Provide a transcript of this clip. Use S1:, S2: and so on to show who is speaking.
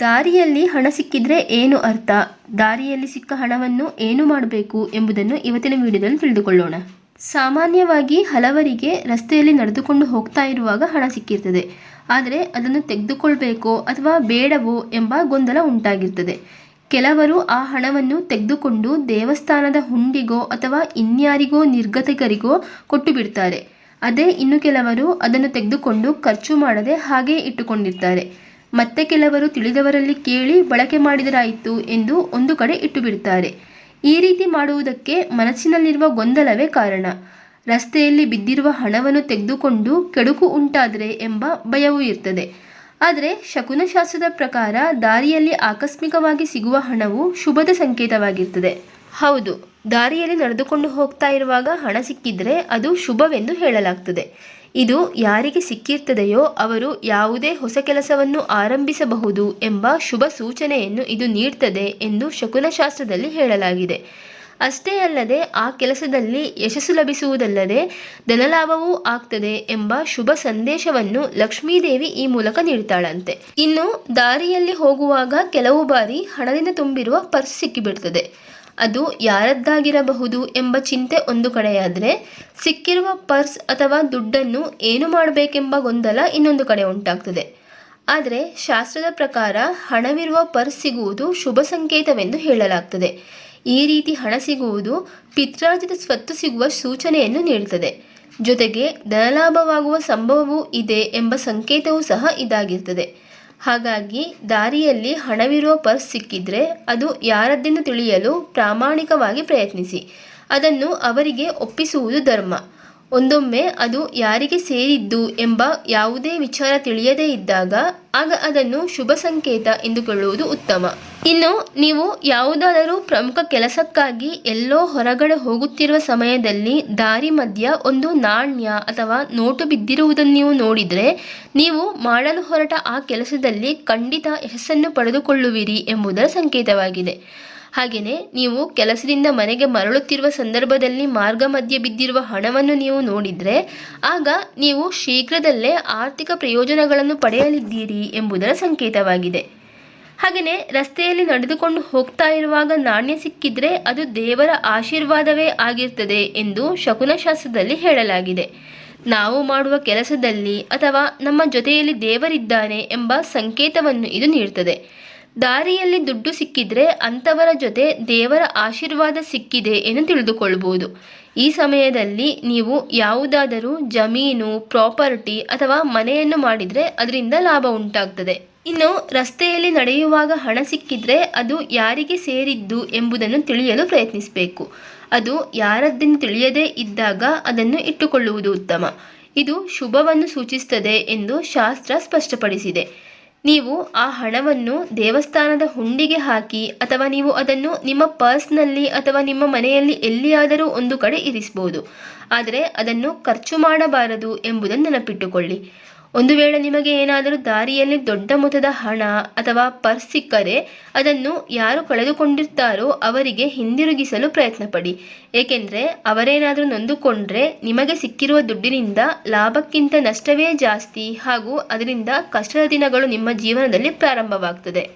S1: ದಾರಿಯಲ್ಲಿ ಹಣ ಸಿಕ್ಕಿದ್ರೆ ಏನು ಅರ್ಥ? ದಾರಿಯಲ್ಲಿ ಸಿಕ್ಕ ಹಣವನ್ನು ಏನು ಮಾಡಬೇಕು ಎಂಬುದನ್ನು ಇವತ್ತಿನ ವಿಡಿಯೋದಲ್ಲಿ ತಿಳಿದುಕೊಳ್ಳೋಣ. ಸಾಮಾನ್ಯವಾಗಿ ಹಲವರಿಗೆ ರಸ್ತೆಯಲ್ಲಿ ನಡೆದುಕೊಂಡು ಹೋಗ್ತಾ ಇರುವಾಗ ಹಣ ಸಿಕ್ಕಿರ್ತದೆ. ಆದರೆ ಅದನ್ನು ತೆಗೆದುಕೊಳ್ಬೇಕೋ ಅಥವಾ ಬೇಡವೋ ಎಂಬ ಗೊಂದಲ ಉಂಟಾಗಿರ್ತದೆ. ಕೆಲವರು ಆ ಹಣವನ್ನು ತೆಗೆದುಕೊಂಡು ದೇವಸ್ಥಾನದ ಹುಂಡಿಗೋ ಅಥವಾ ಇನ್ಯಾರಿಗೋ ನಿರ್ಗತಿಕರಿಗೋ ಕೊಟ್ಟು ಬಿಡ್ತಾರೆ ಅದೇ ಇನ್ನು ಕೆಲವರು ಅದನ್ನು ತೆಗೆದುಕೊಂಡು ಖರ್ಚು ಮಾಡದೆ ಹಾಗೇ ಇಟ್ಟುಕೊಂಡಿರ್ತಾರೆ. ಮತ್ತೆ ಕೆಲವರು ತಿಳಿದವರಲ್ಲಿ ಕೇಳಿ ಬಳಕೆ ಮಾಡಿದರಾಯಿತು ಎಂದು ಒಂದು ಕಡೆ ಇಟ್ಟು ಬಿಡುತ್ತಾರೆ ಈ ರೀತಿ ಮಾಡುವುದಕ್ಕೆ ಮನಸ್ಸಿನಲ್ಲಿರುವ ಗೊಂದಲವೇ ಕಾರಣ. ರಸ್ತೆಯಲ್ಲಿ ಬಿದ್ದಿರುವ ಹಣವನ್ನು ತೆಗೆದುಕೊಂಡು ಕೆಡುಕು ಉಂಟಾದರೆ ಎಂಬ ಭಯವೂ ಇರ್ತದೆ. ಆದರೆ ಶಕುನಶಾಸ್ತ್ರದ ಪ್ರಕಾರ ದಾರಿಯಲ್ಲಿ ಆಕಸ್ಮಿಕವಾಗಿ ಸಿಗುವ ಹಣವು ಶುಭದ ಸಂಕೇತವಾಗಿರ್ತದೆ. ಹೌದು, ದಾರಿಯಲ್ಲಿ ನಡೆದುಕೊಂಡು ಹೋಗ್ತಾ ಇರುವಾಗ ಹಣ ಸಿಕ್ಕಿದ್ರೆ ಅದು ಶುಭವೆಂದು ಹೇಳಲಾಗ್ತದೆ. ಇದು ಯಾರಿಗೆ ಸಿಕ್ಕಿರ್ತದೆಯೋ ಅವರು ಯಾವುದೇ ಹೊಸ ಕೆಲಸವನ್ನು ಆರಂಭಿಸಬಹುದು ಎಂಬ ಶುಭ ಸೂಚನೆಯನ್ನು ಇದು ನೀಡ್ತದೆ ಎಂದು ಶಕುನಶಾಸ್ತ್ರದಲ್ಲಿ ಹೇಳಲಾಗಿದೆ. ಅಷ್ಟೇ ಅಲ್ಲದೆ ಆ ಕೆಲಸದಲ್ಲಿ ಯಶಸ್ಸು ಲಭಿಸುವುದಲ್ಲದೆ ಧನಲಾಭವೂ ಆಗ್ತದೆ ಎಂಬ ಶುಭ ಸಂದೇಶವನ್ನು ಲಕ್ಷ್ಮೀದೇವಿ ಈ ಮೂಲಕ ನೀಡ್ತಾಳಂತೆ. ಇನ್ನು ದಾರಿಯಲ್ಲಿ ಹೋಗುವಾಗ ಕೆಲವು ಬಾರಿ ಹಣದಿಂದ ತುಂಬಿರುವ ಪರ್ಸ್ ಸಿಕ್ಕಿಬಿಡ್ತದೆ. ಅದು ಯಾರದ್ದಾಗಿರಬಹುದು ಎಂಬ ಚಿಂತೆ ಒಂದು ಕಡೆಯಾದರೆ, ಸಿಕ್ಕಿರುವ ಪರ್ಸ್ ಅಥವಾ ದುಡ್ಡನ್ನು ಏನು ಮಾಡಬೇಕೆಂಬ ಗೊಂದಲ ಇನ್ನೊಂದು ಕಡೆ ಉಂಟಾಗ್ತದೆ. ಆದರೆ, ಶಾಸ್ತ್ರದ ಪ್ರಕಾರ ಹಣವಿರುವ ಪರ್ಸ್ ಸಿಗುವುದು ಶುಭ ಸಂಕೇತವೆಂದು ಹೇಳಲಾಗ್ತದೆ. ಈ ರೀತಿ ಹಣ ಸಿಗುವುದು ಪಿತ್ರಾರ್ಜಿತ ಸ್ವತ್ತು ಸಿಗುವ ಸೂಚನೆಯನ್ನು ನೀಡುತ್ತದೆ. ಜೊತೆಗೆ ಧನಲಾಭವಾಗುವ ಸಂಭವವೂ ಇದೆ ಎಂಬ ಸಂಕೇತವೂ ಸಹ ಇದಾಗಿರ್ತದೆ. ಹಾಗಾಗಿ ದಾರಿಯಲ್ಲಿ ಹಣವಿರುವ ಪರ್ಸ್ ಸಿಕ್ಕಿದ್ರೆ ಅದು ಯಾರದ್ದೆಂದು ತಿಳಿಯಲು ಪ್ರಾಮಾಣಿಕವಾಗಿ ಪ್ರಯತ್ನಿಸಿ. ಅದನ್ನು ಅವರಿಗೆ ಒಪ್ಪಿಸುವುದು ಧರ್ಮ. ಒಂದೊಮ್ಮೆ ಅದು ಯಾರಿಗೆ ಸೇರಿದ್ದು ಎಂಬ ಯಾವುದೇ ವಿಚಾರ ತಿಳಿಯದೇ ಇದ್ದಾಗ ಆಗ ಅದನ್ನು ಶುಭ ಸಂಕೇತ ಎಂದುಕೊಳ್ಳುವುದು ಉತ್ತಮ. ಇನ್ನು ನೀವು ಯಾವುದಾದರೂ ಪ್ರಮುಖ ಕೆಲಸಕ್ಕಾಗಿ ಎಲ್ಲೋ ಹೊರಗಡೆ ಹೋಗುತ್ತಿರುವ ಸಮಯದಲ್ಲಿ ದಾರಿ ಮಧ್ಯ ಒಂದು ನಾಣ್ಯ ಅಥವಾ ನೋಟು ಬಿದ್ದಿರುವುದನ್ನು ನೀವು ನೋಡಿದರೆ ನೀವು ಮಾಡಲು ಹೊರಟ ಆ ಕೆಲಸದಲ್ಲಿ ಖಂಡಿತ ಯಶಸ್ಸನ್ನು ಪಡೆದುಕೊಳ್ಳುವಿರಿ ಎಂಬುದರ ಸಂಕೇತವಾಗಿದೆ. ಹಾಗೆಯೇ ನೀವು ಕೆಲಸದಿಂದ ಮನೆಗೆ ಮರಳುತ್ತಿರುವ ಸಂದರ್ಭದಲ್ಲಿ ಮಾರ್ಗ ಮಧ್ಯೆ ಬಿದ್ದಿರುವ ಹಣವನ್ನು ನೀವು ನೋಡಿದರೆ, ಆಗ ನೀವು ಶೀಘ್ರದಲ್ಲೇ ಆರ್ಥಿಕ ಪ್ರಯೋಜನಗಳನ್ನು ಪಡೆಯಲಿದ್ದೀರಿ ಎಂಬುದರ ಸಂಕೇತವಾಗಿದೆ. ಹಾಗೆಯೇ ರಸ್ತೆಯಲ್ಲಿ ನಡೆದುಕೊಂಡು ಹೋಗ್ತಾ ಇರುವಾಗ ನಾಣ್ಯ ಸಿಕ್ಕಿದ್ರೆ ಅದು ದೇವರ ಆಶೀರ್ವಾದವೇ ಆಗಿರ್ತದೆ ಎಂದು ಶಕುನಶಾಸ್ತ್ರದಲ್ಲಿ ಹೇಳಲಾಗಿದೆ. ನಾವು ಮಾಡುವ ಕೆಲಸದಲ್ಲಿ ಅಥವಾ ನಮ್ಮ ಜೊತೆಯಲ್ಲಿ ದೇವರಿದ್ದಾನೆ ಎಂಬ ಸಂಕೇತವನ್ನು ಇದು ನೀಡ್ತದೆ. ದಾರಿಯಲ್ಲಿ ದುಡ್ಡು ಸಿಕ್ಕಿದ್ರೆ ಅಂಥವರ ಜೊತೆ ದೇವರ ಆಶೀರ್ವಾದ ಸಿಕ್ಕಿದೆ ಎಂದು ತಿಳಿದುಕೊಳ್ಬೋದು ಈ ಸಮಯದಲ್ಲಿ ನೀವು ಯಾವುದಾದರೂ ಜಮೀನು, ಪ್ರಾಪರ್ಟಿ ಅಥವಾ ಮನೆಯನ್ನು ಮಾಡಿದರೆ ಅದರಿಂದ ಲಾಭ ಉಂಟಾಗ್ತದೆ. ಇನ್ನು ರಸ್ತೆಯಲ್ಲಿ ನಡೆಯುವಾಗ ಹಣ ಸಿಕ್ಕಿದ್ರೆ ಅದು ಯಾರಿಗೆ ಸೇರಿದ್ದು ಎಂಬುದನ್ನು ತಿಳಿಯಲು ಪ್ರಯತ್ನಿಸಬೇಕು. ಅದು ಯಾರದ್ದೆಂದು ತಿಳಿಯದೇ ಇದ್ದಾಗ ಅದನ್ನು ಇಟ್ಟುಕೊಳ್ಳುವುದು ಉತ್ತಮ. ಇದು ಶುಭವನ್ನು ಸೂಚಿಸುತ್ತದೆ ಎಂದು ಶಾಸ್ತ್ರ ಸ್ಪಷ್ಟಪಡಿಸಿದೆ. ನೀವು ಆ ಹಣವನ್ನು ದೇವಸ್ಥಾನದ ಹುಂಡಿಗೆ ಹಾಕಿ ಅಥವಾ ನೀವು ಅದನ್ನು ನಿಮ್ಮ ಪರ್ಸ್ನಲ್ಲಿ ಅಥವಾ ನಿಮ್ಮ ಮನೆಯಲ್ಲಿ ಎಲ್ಲಿಯಾದರೂ ಒಂದು ಕಡೆ ಇರಿಸಬಹುದು ಆದರೆ ಅದನ್ನು ಖರ್ಚು ಮಾಡಬಾರದು ಎಂಬುದನ್ನು ನೆನಪಿಟ್ಟುಕೊಳ್ಳಿ. ಒಂದು ವೇಳೆ ನಿಮಗೆ ಏನಾದರೂ ದಾರಿಯಲ್ಲಿ ದೊಡ್ಡ ಮೊತ್ತದ ಹಣ ಅಥವಾ ಪರ್ಸ್ ಸಿಕ್ಕರೆ ಅದನ್ನು ಯಾರು ಕಳೆದುಕೊಂಡಿರ್ತಾರೋ ಅವರಿಗೆ ಹಿಂದಿರುಗಿಸಲು ಪ್ರಯತ್ನ ಪಡಿ ಏಕೆಂದರೆ ಅವರೇನಾದರೂ ನೊಂದುಕೊಂಡ್ರೆ ನಿಮಗೆ ಸಿಕ್ಕಿರುವ ದುಡ್ಡಿನಿಂದ ಲಾಭಕ್ಕಿಂತ ನಷ್ಟವೇ ಜಾಸ್ತಿ ಹಾಗೂ ಅದರಿಂದ ಕಷ್ಟದ ದಿನಗಳು ನಿಮ್ಮ ಜೀವನದಲ್ಲಿ ಪ್ರಾರಂಭವಾಗ್ತದೆ.